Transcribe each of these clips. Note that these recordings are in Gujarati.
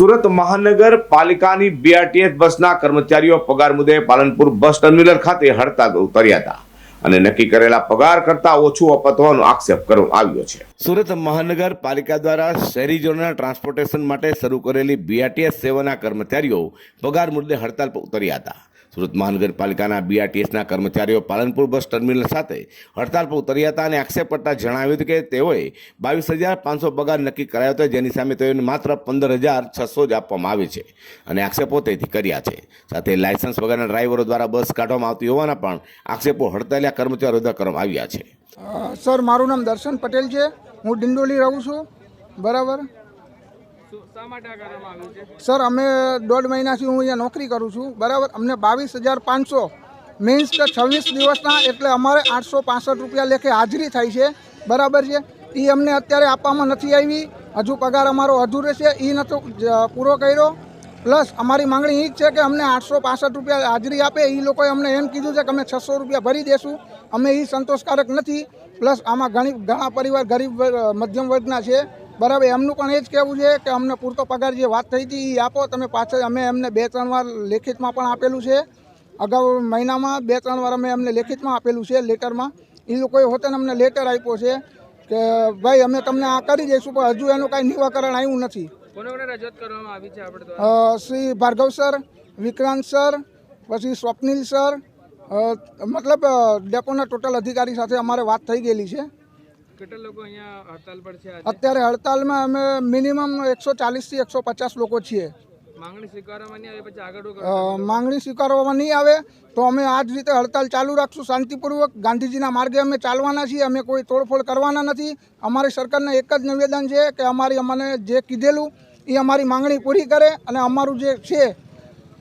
સુરત મહાનગરપાલિકાની બીઆરટીએસ બસના કર્મચારીઓ પગાર મુદ્દે પાલનપુર બસ ટર્મિનલ ખાતે હડતાલ ઉતર્યા હતા. અને નક્કી કરેલા પગાર કરતા ઓછું અપાતવાનો આક્ષેપ કરવામાં આવ્યો છે. સુરત મહાનગરપાલિકા દ્વારા શહેરીજનોના ટ્રાન્સપોર્ટેશન માટે શરૂ કરેલી બીઆરટીએસ સેવાના કર્મચારીઓ પગાર મુદ્દે હડતાલ પર ઉતર્યા હતા. સુરત મહાનગરપાલિકાના બીઆરટીએસના કર્મચારીઓ પાલનપુર બસ ટર્મિનલ સાથે હડતાલ પર ઉતર્યા હતા અને આક્ષેપ કરતા જણાવ્યું હતું કે તેઓએ બાવીસ હજાર પાંચસો પગાર નક્કી કરાયો હતો, જેની સામે તેઓને માત્ર પંદર હજાર છસો જ આપવામાં આવે છે અને આક્ષેપો તેથી કર્યા છે. સાથે લાયસન્સ વગરના ડ્રાઈવરો દ્વારા બસ કાઢવામાં આવતી હોવાના પણ આક્ષેપો હડતાલિયા કર્મચારીઓ દ્વારા કરવામાં આવ્યા છે. સર, મારું નામ દર્શન પટેલ છે. હું ડિંડોલી રહું છું. બરાબર? સર, અમે દોઢ મહિનાથી હું અહીંયા નોકરી કરું છું. બરાબર? અમને બાવીસ હજાર પાંચસો મીન્સ કે છવ્વીસ દિવસના, એટલે અમારે આઠસો પાસઠ રૂપિયા લેખે હાજરી થાય છે. બરાબર છે? એ અમને અત્યારે આપવામાં નથી આવી. હજુ પગાર અમારો અધૂરો છે. એ નતો પૂરો કર્યો. પ્લસ અમારી માંગણી એ જ છે કે અમને આઠસો પાસઠ રૂપિયા હાજરી આપે. એ લોકોએ અમને એમ કીધું છે કે અમે છસો રૂપિયા ભરી દેશું. અમે એ સંતોષકારક નથી. પ્લસ આમાં ઘણી, ઘણા પરિવાર ગરીબ મધ્યમ વર્ગના છે. બરાબર એમનું પણ એ જ કહેવું છે કે અમને પૂરતો પગાર જે વાત થઈ હતી એ આપો તમે પાછળ અમે એમને બે ત્રણ વાર લેખિતમાં પણ આપેલું છે. અગાઉ મહિનામાં બે ત્રણ વાર અમે એમને લેખિતમાં આપેલું છે લેટરમાં. એ લોકોએ હોતેને અમને લેટર આપ્યો છે કે ભાઈ અમે તમને આ કરી દઈશું પણ હજુ એનું કાંઈ નિવાકરણ આવ્યું નથી. શ્રી ભાર્ગવ સર વિક્રાંત સર પછી સ્વપ્નિલ સર મતલબ ડેપોના ટોટલ અધિકારી સાથે અમારે વાત થઈ ગયેલી છે. કેટલા લોકો અહીંયા હડતાલ પર છે અત્યારે હડતાલમાં અમે મિનિમમ એકસો ચાલીસથી એકસો પચાસ લોકો છીએ. સ્વીકારવામાં નહીં આવે માંગણી સ્વીકારવામાં નહીં આવે તો અમે આ જ રીતે હડતાલ ચાલુ રાખશું શાંતિપૂર્વક. ગાંધીજીના માર્ગે અમે ચાલવાના છીએ અમે કોઈ તોડફોડ કરવાના નથી. અમારી સરકારને એક જ નિવેદન છે કે અમારી અમને જે કીધેલું એ અમારી માંગણી પૂરી કરે અને અમારું જે છે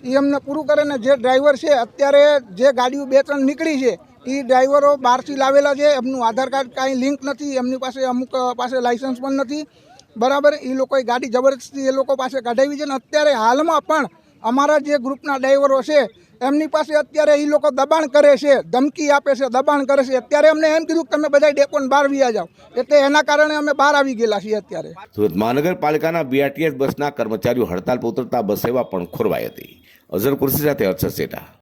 એ અમને પૂરું કરે ને જે ડ્રાઈવર છે અત્યારે જે ગાડીઓ બે ત્રણ નીકળી છે એ ડ્રાઈવરો બહારથી લાવેલા છે, એમનું આધાર કાર્ડ કાંઈ લિંક નથી, એમની પાસે અમુક પાસે લાઇસન્સ પણ નથી. બરાબર એ લોકોએ ગાડી જબરદસ્તી એ લોકો પાસે કઢાવી છે ને અત્યારે હાલમાં પણ અમારા જે ગ્રુપના ડ્રાઈવરો છે, એમની પાસે અત્યારે એ લોકો દબાણ કરે છે, ધમકી આપે છે, દબાણ કરે છે. અત્યારે અમને એમ કીધું કે તમે બધા ડેકોન બહાર વ્યા જાઓ. એટલે એના કારણે અમે બહાર આવી ગયેલા છીએ અત્યારે. સુરત મહાનગરપાલિકાના બીઆરટીએસ બસના કર્મચારીઓ હડતાલ પર ઉતરતા બસ સેવા પણ ખોરવાઈ હતી. અઝર કુર્સી સાથે હર્ષદ શેઠા